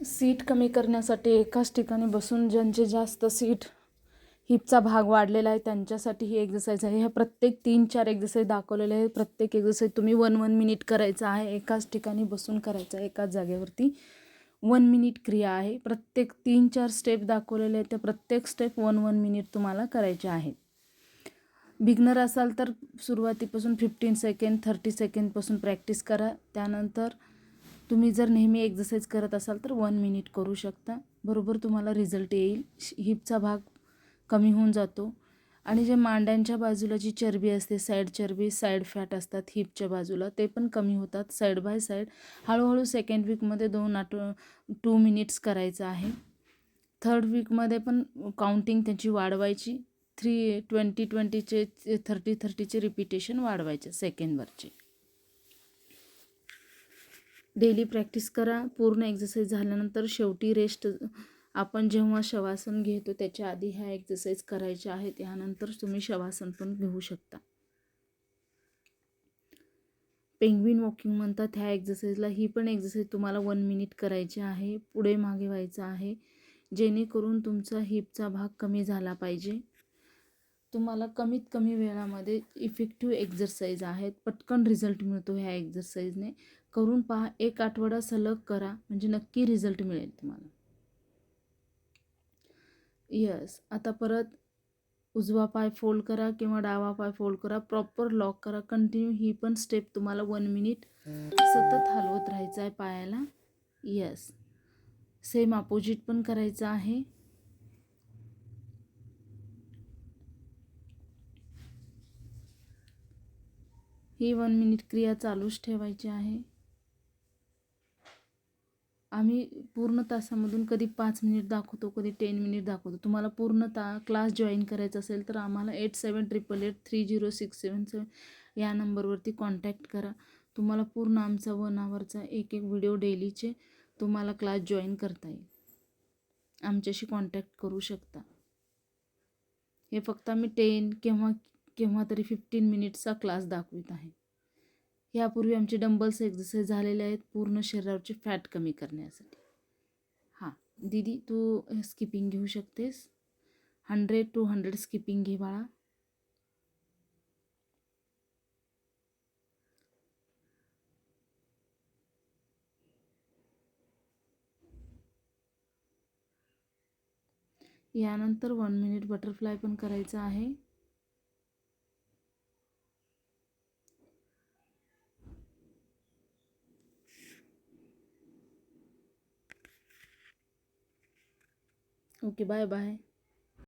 Seat कमी करण्यासाठी एकाच ठिकाणी बसून ज्यांचे जास्त सीट हिपचा भाग वाढलेला आहे त्यांच्यासाठी ही एक्झरसाईज आहे. ह्या प्रत्येक तीन चार एक्झरसाईज दाखवलेले आहे. प्रत्येक एक्झरसाईज तुम्ही वन वन मिनिट करायचं आहे. एकाच ठिकाणी बसून करायचं आहे. एकाच जागेवरती वन मिनिट क्रिया आहे. प्रत्येक तीन चार स्टेप दाखवलेले आहेत. त्या प्रत्येक स्टेप वन वन मिनिट तुम्हाला करायचे आहेत. बिगनर असाल तर सुरुवातीपासून फिफ्टीन सेकंड थर्टी सेकंडपासून प्रॅक्टिस करा. त्यानंतर तुम्ही जर नेहमी एक्झरसाईज करत असाल तर वन मिनिट करू शकता. बरोबर तुम्हाला रिझल्ट येईल. हिपचा भाग कमी होऊन जातो. आणि जे मांड्यांच्या बाजूला जी चरबी असते साईड चरबी साईड फॅट असतात हिपच्या बाजूला ते पण कमी होतात. साईड बाय साईड हळूहळू सेकंड वीकमध्ये दोन आठ टू मिनिट्स करायचं आहे. थर्ड वीकमध्ये पण काउंटिंग त्यांची वाढवायची. थ्री ट्वेंटी ट्वेंटीचे थर्टी थर्टीचे रिपिटेशन वाढवायचे सेकंडवरचे डेली प्रॅक्टिस करा. पूर्ण एक्झरसाईज झाल्यानंतर शेवटी रेस्ट आपण जेव्हा शवासन घेतो त्याच्या आधी ह्या एक्झरसाईज करायच्या आहेत. यानंतर तुम्ही शवासन पण घेऊ शकता. पेंग्विन वॉकिंग म्हणतात ह्या एक्झरसाईजला ही पण एक्झरसाईज तुम्हाला वन मिनिट करायची आहे. पुढे मागे व्हायचं आहे. जेणेकरून तुमचा हिपचा भाग कमी झाला पाहिजे. तुम्हाला कमीत कमी वेळामध्ये इफेक्टिव्ह एक्झरसाईज आहेत. पटकन रिझल्ट मिळतो ह्या एक्झरसाईजने करून पहा एक आठवडा सलग करा म्हणजे नक्की रिझल्ट मिळेल तुम्हाला. यस आता परत उजवा पाय फोल्ड करा किंवा डावा पाय फोल्ड करा प्रॉपर लॉक करा. कंटिन्यू ही पण स्टेप तुम्हाला वन मिनिट सतत हलवत राहायचं आहे पायाला. यस सेम अपोजिट पण करायचं आहे. ही वन मिनिट क्रिया चालूच ठेवायची आहे. आम्ही पूर्ण तासामधून कधी पाच मिनिट दाखवतो कधी टेन मिनिट दाखवतो. तुम्हाला पूर्ण ता क्लास जॉईन करायचा असेल तर आम्हाला eight seven triple eight three zero six seven seven या नंबरवरती कॉन्टॅक्ट करा. तुम्हाला पूर्ण आमचा वन आवरचा एक एक व्हिडिओ डेलीचे तुम्हाला क्लास जॉईन करता येईल. आमच्याशी कॉन्टॅक्ट करू शकता. हे फक्त आम्ही टेन केव्हा केव्हा तरी फिफ्टीन मिनिट्सचा क्लास दाखवित आहे. यापूर्वी आमचे डंबल्स एक्झरसाईज झालेले आहेत पूर्ण शरीरावरचे फॅट कमी करण्यासाठी. हां दीदी तू स्किपिंग घेऊ शकतेस. हंड्रेड टू हंड्रेड स्किपिंग घे बाळा. यानंतर वन मिनिट बटरफ्लाय पण करायचं आहे. Okay bye bye